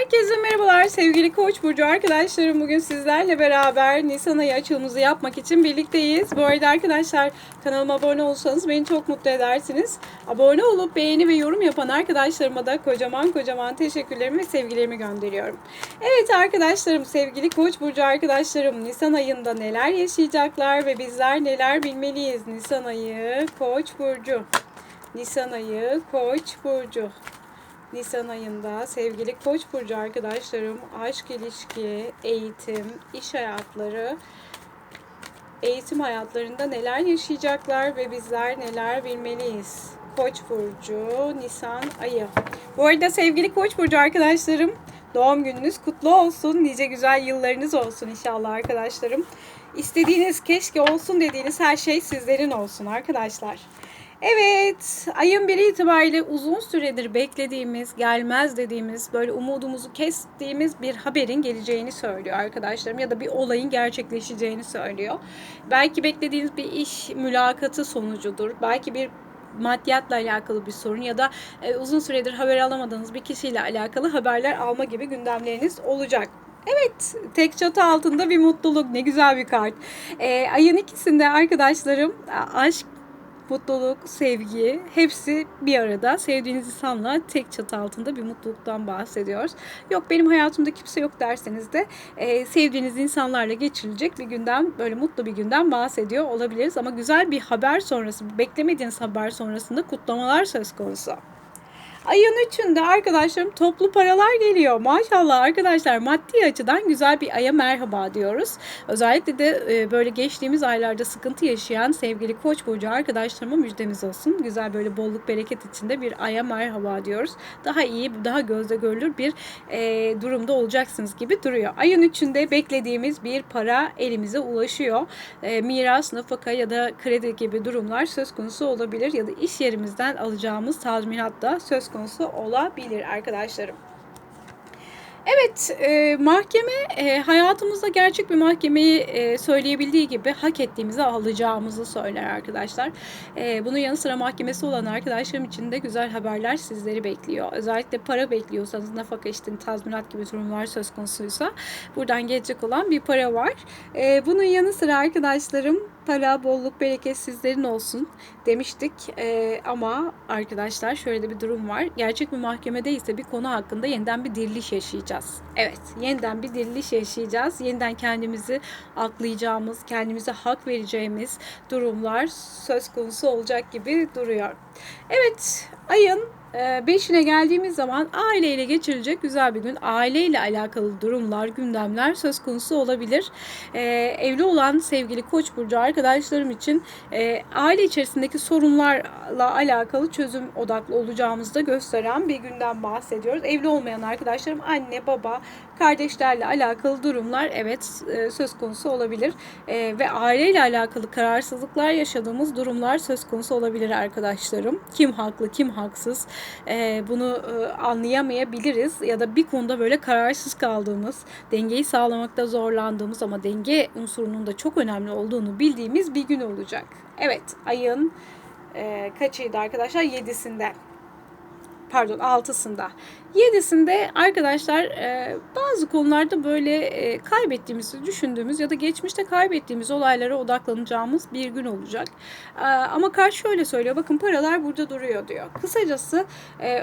Herkese merhabalar sevgili Koç burcu arkadaşlarım. Bugün sizlerle beraber Nisan ayı açılımımızı yapmak için birlikteyiz. Bu arada arkadaşlar kanalıma abone olursanız beni çok mutlu edersiniz. Abone olup beğeni ve yorum yapan arkadaşlarıma da kocaman kocaman teşekkürlerimi ve sevgilerimi gönderiyorum. Evet arkadaşlarım, sevgili Koç burcu arkadaşlarım Nisan ayında neler yaşayacaklar ve bizler neler bilmeliyiz? Nisan ayı Koç burcu. Nisan ayı Koç burcu. Nisan ayında sevgili Koç burcu arkadaşlarım aşk ilişki, eğitim, iş hayatları, eğitim hayatlarında neler yaşayacaklar ve bizler neler bilmeliyiz? Koç burcu Nisan ayı. Bu arada sevgili Koç burcu arkadaşlarım doğum gününüz kutlu olsun. Nice güzel yıllarınız olsun inşallah arkadaşlarım. İstediğiniz keşke olsun dediğiniz her şey sizlerin olsun arkadaşlar. Evet, ayın biri itibariyle uzun süredir beklediğimiz, gelmez dediğimiz, böyle umudumuzu kestiğimiz bir haberin geleceğini söylüyor arkadaşlarım ya da bir olayın gerçekleşeceğini söylüyor. Belki beklediğiniz bir iş mülakatı sonucudur. Belki bir maddiyatla alakalı bir sorun ya da e, uzun süredir haber alamadığınız bir kişiyle alakalı haberler alma gibi gündemleriniz olacak. Evet, tek çatı altında bir mutluluk. Ne güzel bir kart. E, ayın ikisinde arkadaşlarım aşk mutluluk, sevgi hepsi bir arada. Sevdiğiniz insanla tek çatı altında bir mutluluktan bahsediyoruz. Yok benim hayatımda kimse yok derseniz de e, sevdiğiniz insanlarla geçirilecek bir günden böyle mutlu bir günden bahsediyor olabiliriz. Ama güzel bir haber sonrası, beklemediğiniz haber sonrasında kutlamalar söz konusu. Ayın üçünde arkadaşlarım toplu paralar geliyor. Maşallah arkadaşlar maddi açıdan güzel bir aya merhaba diyoruz. Özellikle de e, böyle geçtiğimiz aylarda sıkıntı yaşayan sevgili Koç burcu arkadaşlarıma müjdemiz olsun. Güzel böyle bolluk bereket içinde bir aya merhaba diyoruz. Daha iyi, daha gözle görülür bir e, durumda olacaksınız gibi duruyor. Ayın üçünde beklediğimiz bir para elimize ulaşıyor. E, miras, nafaka ya da kredi gibi durumlar söz konusu olabilir ya da iş yerimizden alacağımız tazminat da söz konusu konusu olabilir arkadaşlarım. Evet, e, mahkeme e, hayatımızda gerçek bir mahkemeyi e, söyleyebildiği gibi hak ettiğimizi alacağımızı söyler arkadaşlar. E, bunun yanı sıra mahkemesi olan arkadaşlarım için de güzel haberler sizleri bekliyor. Özellikle para bekliyorsanız, nafaka işte tazminat gibi durumlar söz konusuysa buradan gelecek olan bir para var. E, bunun yanı sıra arkadaşlarım para, bolluk, bereket sizlerin olsun demiştik. Ee, ama arkadaşlar şöyle de bir durum var. Gerçek bir mahkemede ise bir konu hakkında yeniden bir diriliş yaşayacağız. Evet, yeniden bir diriliş yaşayacağız. Yeniden kendimizi aklayacağımız, kendimize hak vereceğimiz durumlar söz konusu olacak gibi duruyor. Evet, ayın ee, beşine geldiğimiz zaman aileyle geçirilecek güzel bir gün. Aileyle alakalı durumlar, gündemler söz konusu olabilir. Ee, evli olan sevgili Koç burcu arkadaşlarım için e, aile içerisindeki sorunlarla alakalı çözüm odaklı olacağımızı da gösteren bir günden bahsediyoruz. Evli olmayan arkadaşlarım anne, baba, kardeşlerle alakalı durumlar evet e, söz konusu olabilir. E, ve aileyle alakalı kararsızlıklar yaşadığımız durumlar söz konusu olabilir arkadaşlarım. Kim haklı, kim haksız e, bunu e, anlayamayabiliriz ya da bir konuda böyle kararsız kaldığımız, dengeyi sağlamakta zorlandığımız ama denge unsurunun da çok önemli olduğunu bildiğimiz bir gün olacak. Evet, ayın e, kaçıydı arkadaşlar? 7'sinde pardon 6'sında. 7'sinde arkadaşlar e, bazı konularda böyle e, kaybettiğimizi düşündüğümüz ya da geçmişte kaybettiğimiz olaylara odaklanacağımız bir gün olacak. E, ama kart şöyle söylüyor. Bakın paralar burada duruyor diyor. Kısacası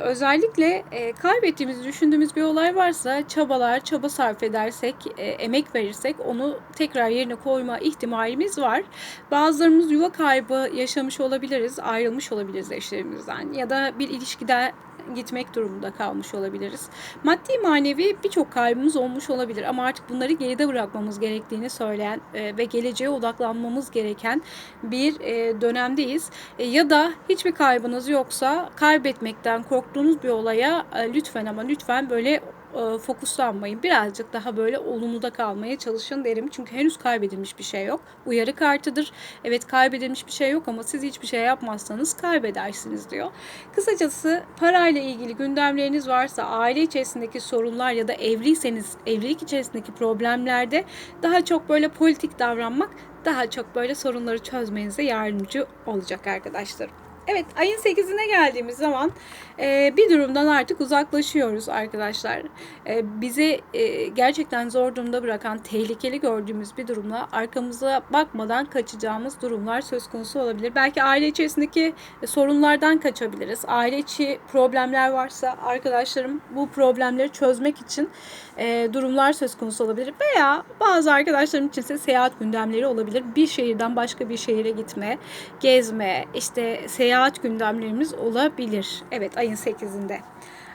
özellikle kaybettiğimizi düşündüğümüz bir olay varsa çabalar, çaba sarf edersek, emek verirsek onu tekrar yerine koyma ihtimalimiz var. Bazılarımız yuva kaybı yaşamış olabiliriz, ayrılmış olabiliriz eşlerimizden ya da bir ilişkide gitmek durumunda kalmış olabiliriz. Maddi manevi birçok kaybımız olmuş olabilir ama artık bunları geride bırakmamız gerektiğini söyleyen e, ve geleceğe odaklanmamız gereken bir e, dönemdeyiz. E, ya da hiçbir kaybınız yoksa kaybetmekten korktuğunuz bir olaya lütfen ama lütfen böyle e, fokuslanmayın. Birazcık daha böyle olumluda kalmaya çalışın derim. Çünkü henüz kaybedilmiş bir şey yok. Uyarı kartıdır. Evet kaybedilmiş bir şey yok ama siz hiçbir şey yapmazsanız kaybedersiniz diyor. Kısacası parayla ilgili gündemleriniz varsa aile içerisindeki sorunlar ya da evliyseniz evlilik içerisindeki problemlerde daha çok böyle politik davranmak daha çok böyle sorunları çözmenize yardımcı olacak arkadaşlarım. Evet ayın 8'ine geldiğimiz zaman e, bir durumdan artık uzaklaşıyoruz arkadaşlar. E, bizi e, gerçekten zor durumda bırakan, tehlikeli gördüğümüz bir durumla arkamıza bakmadan kaçacağımız durumlar söz konusu olabilir. Belki aile içerisindeki sorunlardan kaçabiliriz. Aile içi problemler varsa arkadaşlarım bu problemleri çözmek için e, durumlar söz konusu olabilir. Veya bazı arkadaşlarım için ise seyahat gündemleri olabilir. Bir şehirden başka bir şehire gitme, gezme, işte seyahat gündemlerimiz olabilir. Evet ayın 8'inde.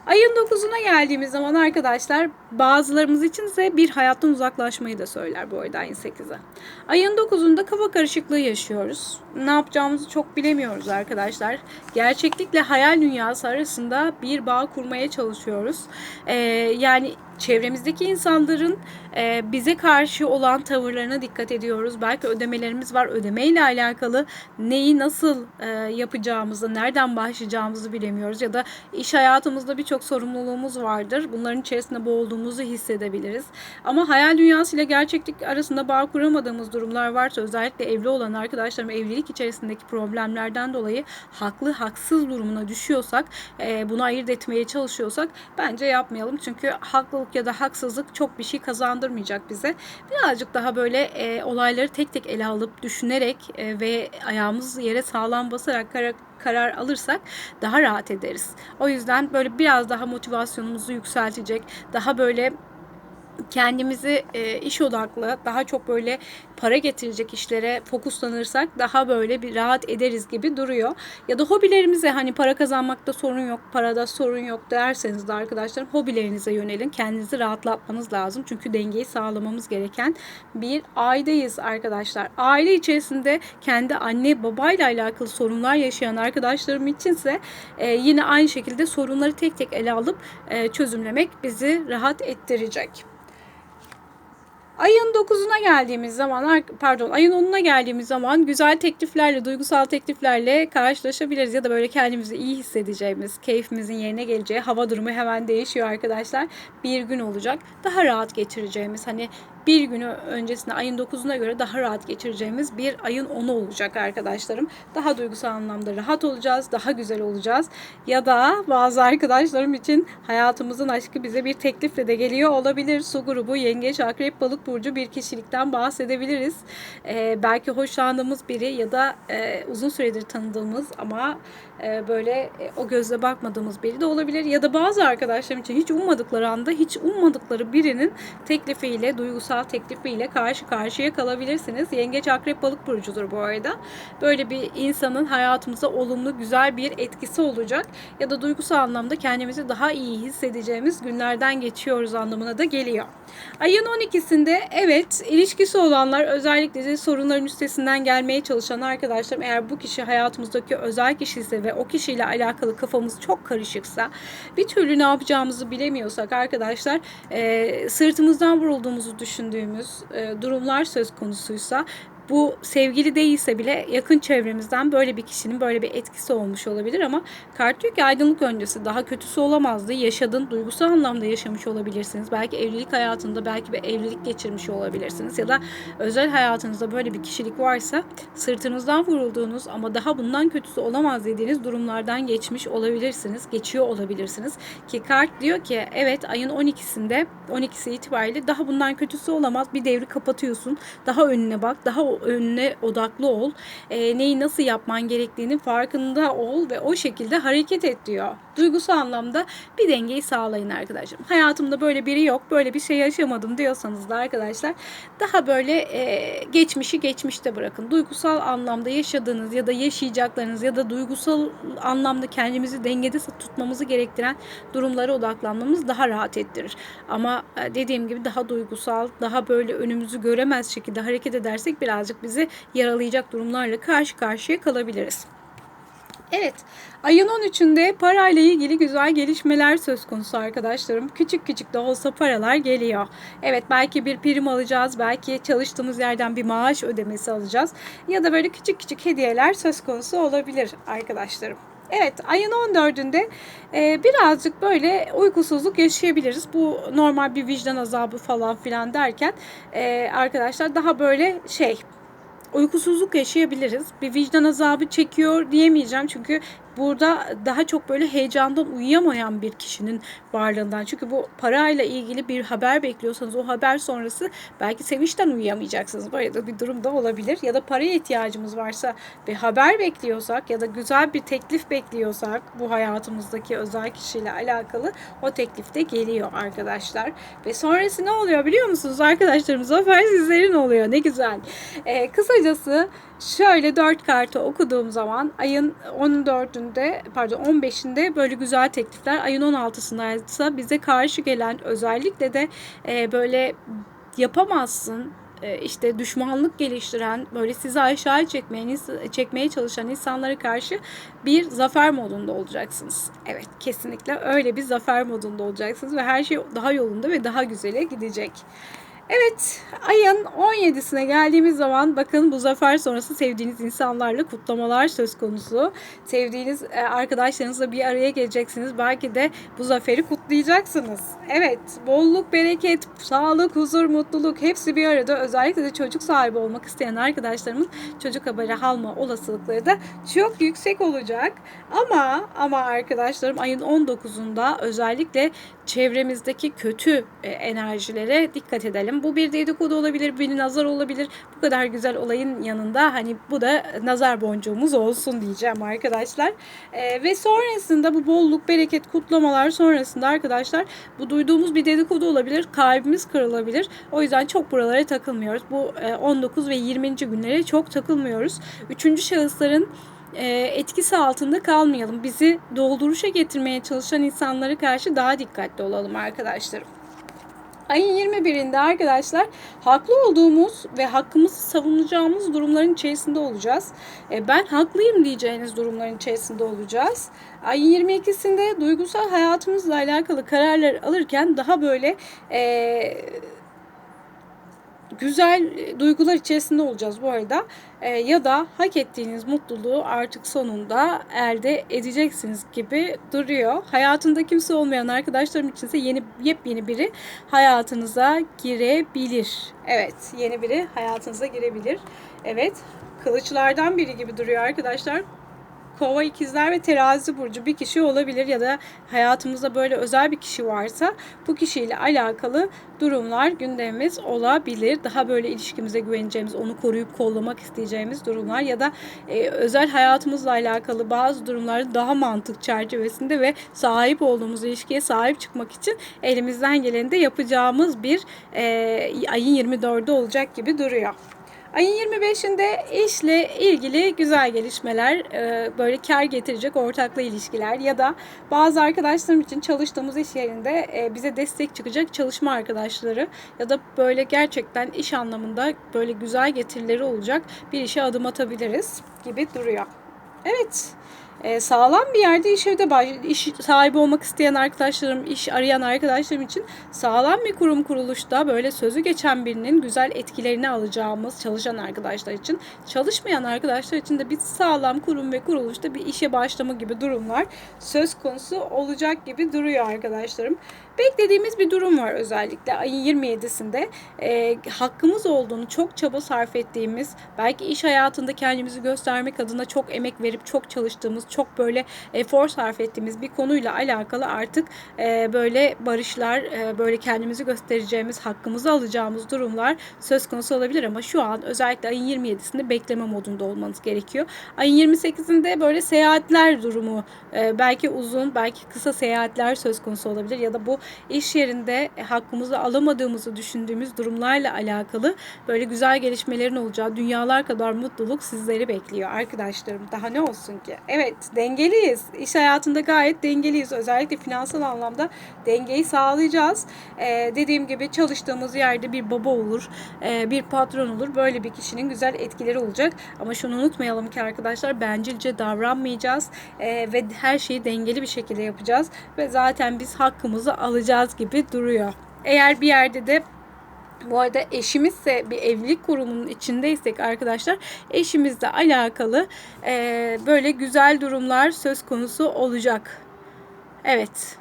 Ayın 9'una geldiğimiz zaman arkadaşlar bazılarımız için ise bir hayattan uzaklaşmayı da söyler bu arada ayın 8'i. Ayın 9'unda kafa karışıklığı yaşıyoruz. Ne yapacağımızı çok bilemiyoruz arkadaşlar. Gerçeklikle hayal dünyası arasında bir bağ kurmaya çalışıyoruz. Ee, yani çevremizdeki insanların e, bize karşı olan tavırlarına dikkat ediyoruz. Belki ödemelerimiz var. Ödemeyle alakalı neyi nasıl e, yapacağımızı, nereden başlayacağımızı bilemiyoruz. Ya da iş hayatımızda birçok sorumluluğumuz vardır. Bunların içerisinde boğulduğumuzu hissedebiliriz. Ama hayal dünyasıyla gerçeklik arasında bağ kuramadığımız durumlar varsa özellikle evli olan arkadaşlarım evlilik içerisindeki problemlerden dolayı haklı haksız durumuna düşüyorsak, e, bunu ayırt etmeye çalışıyorsak bence yapmayalım. Çünkü haklılık ya da haksızlık çok bir şey kazandırmayacak bize. Birazcık daha böyle e, olayları tek tek ele alıp düşünerek e, ve ayağımız yere sağlam basarak karar, karar alırsak daha rahat ederiz. O yüzden böyle biraz daha motivasyonumuzu yükseltecek, daha böyle kendimizi e, iş odaklı, daha çok böyle para getirecek işlere fokuslanırsak daha böyle bir rahat ederiz gibi duruyor. Ya da hobilerimize hani para kazanmakta sorun yok, parada sorun yok derseniz de arkadaşlar hobilerinize yönelin. Kendinizi rahatlatmanız lazım. Çünkü dengeyi sağlamamız gereken bir aileyiz arkadaşlar. Aile içerisinde kendi anne babayla alakalı sorunlar yaşayan arkadaşlarım içinse e, yine aynı şekilde sorunları tek tek ele alıp e, çözümlemek bizi rahat ettirecek. Ayın 9'una geldiğimiz zaman, pardon ayın 10'una geldiğimiz zaman güzel tekliflerle, duygusal tekliflerle karşılaşabiliriz. Ya da böyle kendimizi iyi hissedeceğimiz, keyfimizin yerine geleceği, hava durumu hemen değişiyor arkadaşlar. Bir gün olacak. Daha rahat geçireceğimiz, hani bir günü öncesinde ayın 9'una göre daha rahat geçireceğimiz bir ayın 10'u olacak arkadaşlarım. Daha duygusal anlamda rahat olacağız, daha güzel olacağız. Ya da bazı arkadaşlarım için hayatımızın aşkı bize bir teklifle de geliyor olabilir. Su grubu, yengeç, akrep, balık burcu bir kişilikten bahsedebiliriz. Ee, belki hoşlandığımız biri ya da e, uzun süredir tanıdığımız ama e, böyle e, o gözle bakmadığımız biri de olabilir. Ya da bazı arkadaşlarım için hiç ummadıkları anda hiç ummadıkları birinin teklifiyle, duygusal teklifiyle karşı karşıya kalabilirsiniz. Yengeç akrep balık burcudur bu arada. Böyle bir insanın hayatımıza olumlu, güzel bir etkisi olacak. Ya da duygusal anlamda kendimizi daha iyi hissedeceğimiz günlerden geçiyoruz anlamına da geliyor. Ayın 12'sinde evet ilişkisi olanlar özellikle de sorunların üstesinden gelmeye çalışan arkadaşlarım eğer bu kişi hayatımızdaki özel kişi ise ve o kişiyle alakalı kafamız çok karışıksa bir türlü ne yapacağımızı bilemiyorsak arkadaşlar e, sırtımızdan vurulduğumuzu düşündüğümüz durumlar söz konusuysa bu sevgili değilse bile yakın çevremizden böyle bir kişinin böyle bir etkisi olmuş olabilir ama kart diyor ki aydınlık öncesi daha kötüsü olamazdı. Yaşadığın duygusal anlamda yaşamış olabilirsiniz. Belki evlilik hayatında belki bir evlilik geçirmiş olabilirsiniz ya da özel hayatınızda böyle bir kişilik varsa sırtınızdan vurulduğunuz ama daha bundan kötüsü olamaz dediğiniz durumlardan geçmiş olabilirsiniz. Geçiyor olabilirsiniz. Ki kart diyor ki evet ayın 12'sinde 12'si itibariyle daha bundan kötüsü olamaz. Bir devri kapatıyorsun. Daha önüne bak. Daha önüne odaklı ol. E, neyi nasıl yapman gerektiğini farkında ol ve o şekilde hareket et diyor. Duygusal anlamda bir dengeyi sağlayın arkadaşım. Hayatımda böyle biri yok, böyle bir şey yaşamadım diyorsanız da arkadaşlar daha böyle e, geçmişi geçmişte bırakın. Duygusal anlamda yaşadığınız ya da yaşayacaklarınız ya da duygusal anlamda kendimizi dengede tutmamızı gerektiren durumlara odaklanmamız daha rahat ettirir. Ama e, dediğim gibi daha duygusal, daha böyle önümüzü göremez şekilde hareket edersek biraz birazcık bizi yaralayacak durumlarla karşı karşıya kalabiliriz. Evet, ayın 13'ünde parayla ilgili güzel gelişmeler söz konusu arkadaşlarım. Küçük küçük de olsa paralar geliyor. Evet, belki bir prim alacağız, belki çalıştığımız yerden bir maaş ödemesi alacağız. Ya da böyle küçük küçük hediyeler söz konusu olabilir arkadaşlarım. Evet ayın 14'ünde e, birazcık böyle uykusuzluk yaşayabiliriz. Bu normal bir vicdan azabı falan filan derken e, arkadaşlar daha böyle şey uykusuzluk yaşayabiliriz. Bir vicdan azabı çekiyor diyemeyeceğim çünkü burada daha çok böyle heyecandan uyuyamayan bir kişinin varlığından. Çünkü bu parayla ilgili bir haber bekliyorsanız o haber sonrası belki sevinçten uyuyamayacaksınız. Böyle de bir durum da olabilir. Ya da paraya ihtiyacımız varsa bir haber bekliyorsak ya da güzel bir teklif bekliyorsak bu hayatımızdaki özel kişiyle alakalı o teklif de geliyor arkadaşlar. Ve sonrası ne oluyor biliyor musunuz arkadaşlarım? Zafer sizlerin oluyor. Ne güzel. Ee, kısacası şöyle dört kartı okuduğum zaman ayın 14'ünde pardon 15'inde böyle güzel teklifler ayın 16'sında ise bize karşı gelen özellikle de e, böyle yapamazsın e, işte düşmanlık geliştiren böyle sizi aşağı çekmeye, çekmeye çalışan insanlara karşı bir zafer modunda olacaksınız. Evet kesinlikle öyle bir zafer modunda olacaksınız ve her şey daha yolunda ve daha güzele gidecek. Evet, ayın 17'sine geldiğimiz zaman bakın bu zafer sonrası sevdiğiniz insanlarla kutlamalar söz konusu. Sevdiğiniz e, arkadaşlarınızla bir araya geleceksiniz. Belki de bu zaferi kutlayacaksınız. Evet, bolluk, bereket, sağlık, huzur, mutluluk hepsi bir arada. Özellikle de çocuk sahibi olmak isteyen arkadaşlarımız çocuk haberi alma olasılıkları da çok yüksek olacak. Ama ama arkadaşlarım ayın 19'unda özellikle çevremizdeki kötü e, enerjilere dikkat edelim. Bu bir dedikodu olabilir, bir nazar olabilir. Bu kadar güzel olayın yanında hani bu da nazar boncuğumuz olsun diyeceğim arkadaşlar. E, ve sonrasında bu bolluk, bereket, kutlamalar sonrasında arkadaşlar bu duyduğumuz bir dedikodu olabilir. Kalbimiz kırılabilir. O yüzden çok buralara takılmıyoruz. Bu e, 19 ve 20. günlere çok takılmıyoruz. Üçüncü şahısların e, etkisi altında kalmayalım. Bizi dolduruşa getirmeye çalışan insanlara karşı daha dikkatli olalım arkadaşlarım. Ayın 21'inde arkadaşlar haklı olduğumuz ve hakkımızı savunacağımız durumların içerisinde olacağız. E, ben haklıyım diyeceğiniz durumların içerisinde olacağız. Ayın 22'sinde duygusal hayatımızla alakalı kararlar alırken daha böyle e, güzel duygular içerisinde olacağız bu arada. E, ya da hak ettiğiniz mutluluğu artık sonunda elde edeceksiniz gibi duruyor. Hayatında kimse olmayan arkadaşlarım içinse yeni yepyeni biri hayatınıza girebilir. Evet, yeni biri hayatınıza girebilir. Evet, kılıçlardan biri gibi duruyor arkadaşlar kova ikizler ve terazi burcu bir kişi olabilir ya da hayatımızda böyle özel bir kişi varsa bu kişiyle alakalı durumlar gündemimiz olabilir. Daha böyle ilişkimize güveneceğimiz, onu koruyup kollamak isteyeceğimiz durumlar ya da e, özel hayatımızla alakalı bazı durumlarda daha mantık çerçevesinde ve sahip olduğumuz ilişkiye sahip çıkmak için elimizden geleni de yapacağımız bir e, ayın 24'ü olacak gibi duruyor. Ayın 25'inde işle ilgili güzel gelişmeler, e, böyle kar getirecek ortaklı ilişkiler ya da bazı arkadaşlarım için çalıştığımız iş yerinde e, bize destek çıkacak çalışma arkadaşları ya da böyle gerçekten iş anlamında böyle güzel getirileri olacak bir işe adım atabiliriz gibi duruyor. Evet e, sağlam bir yerde iş evde baş, iş sahibi olmak isteyen arkadaşlarım, iş arayan arkadaşlarım için sağlam bir kurum kuruluşta böyle sözü geçen birinin güzel etkilerini alacağımız çalışan arkadaşlar için, çalışmayan arkadaşlar için de bir sağlam kurum ve kuruluşta bir işe başlama gibi durumlar söz konusu olacak gibi duruyor arkadaşlarım. Beklediğimiz bir durum var özellikle ayın 27'sinde. E, hakkımız olduğunu çok çaba sarf ettiğimiz, belki iş hayatında kendimizi göstermek adına çok emek verip çok çalıştığımız, çok böyle efor sarf ettiğimiz bir konuyla alakalı artık e, böyle barışlar, e, böyle kendimizi göstereceğimiz, hakkımızı alacağımız durumlar söz konusu olabilir ama şu an özellikle ayın 27'sinde bekleme modunda olmanız gerekiyor. Ayın 28'inde böyle seyahatler durumu, e, belki uzun, belki kısa seyahatler söz konusu olabilir ya da bu iş yerinde hakkımızı alamadığımızı düşündüğümüz durumlarla alakalı böyle güzel gelişmelerin olacağı dünyalar kadar mutluluk sizleri bekliyor arkadaşlarım. Daha ne olsun ki? Evet dengeliyiz. İş hayatında gayet dengeliyiz. Özellikle finansal anlamda dengeyi sağlayacağız. Ee, dediğim gibi çalıştığımız yerde bir baba olur, e, bir patron olur. Böyle bir kişinin güzel etkileri olacak. Ama şunu unutmayalım ki arkadaşlar bencilce davranmayacağız e, ve her şeyi dengeli bir şekilde yapacağız. Ve zaten biz hakkımızı alacağız gibi duruyor. Eğer bir yerde de bu arada eşimizse bir evlilik kurumunun içindeysek arkadaşlar eşimizle alakalı e, böyle güzel durumlar söz konusu olacak. Evet.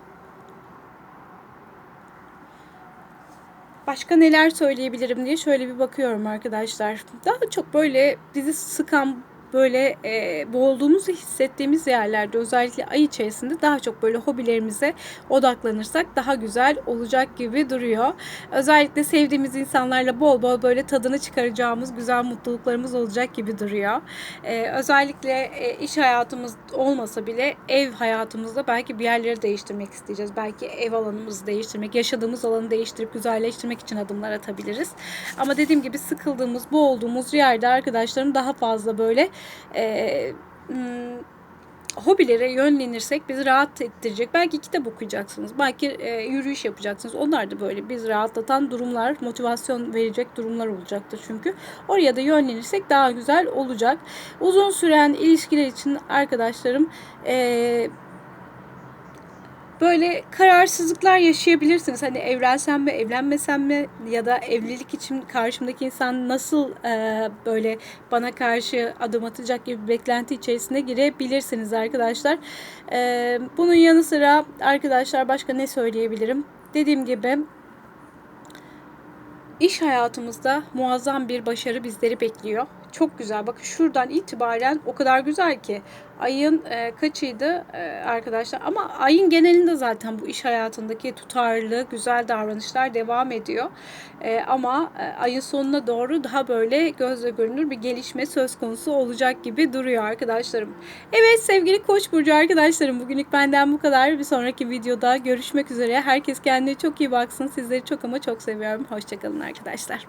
Başka neler söyleyebilirim diye şöyle bir bakıyorum arkadaşlar. Daha çok böyle bizi sıkan böyle e, boğulduğumuzu hissettiğimiz yerlerde özellikle ay içerisinde daha çok böyle hobilerimize odaklanırsak daha güzel olacak gibi duruyor. Özellikle sevdiğimiz insanlarla bol bol böyle tadını çıkaracağımız güzel mutluluklarımız olacak gibi duruyor. E, özellikle e, iş hayatımız olmasa bile ev hayatımızda belki bir yerleri değiştirmek isteyeceğiz. Belki ev alanımızı değiştirmek, yaşadığımız alanı değiştirip güzelleştirmek için adımlar atabiliriz. Ama dediğim gibi sıkıldığımız, boğulduğumuz yerde arkadaşlarım daha fazla böyle e, hobilere yönlenirsek bizi rahat ettirecek. Belki kitap okuyacaksınız, belki e, yürüyüş yapacaksınız. Onlar da böyle bizi rahatlatan durumlar, motivasyon verecek durumlar olacaktır çünkü. Oraya da yönlenirsek daha güzel olacak. Uzun süren ilişkiler için arkadaşlarım e, böyle kararsızlıklar yaşayabilirsiniz. Hani evlensem mi, evlenmesem mi ya da evlilik için karşımdaki insan nasıl e, böyle bana karşı adım atacak gibi beklenti içerisine girebilirsiniz arkadaşlar. E, bunun yanı sıra arkadaşlar başka ne söyleyebilirim? Dediğim gibi iş hayatımızda muazzam bir başarı bizleri bekliyor. Çok güzel. Bakın şuradan itibaren o kadar güzel ki ayın e, kaçıydı e, arkadaşlar ama ayın genelinde zaten bu iş hayatındaki tutarlı güzel davranışlar devam ediyor. E, ama e, ayın sonuna doğru daha böyle gözle görünür bir gelişme söz konusu olacak gibi duruyor arkadaşlarım. Evet sevgili Koç burcu arkadaşlarım bugünlük benden bu kadar. Bir sonraki videoda görüşmek üzere. Herkes kendine çok iyi baksın. Sizleri çok ama çok seviyorum. Hoşçakalın arkadaşlar.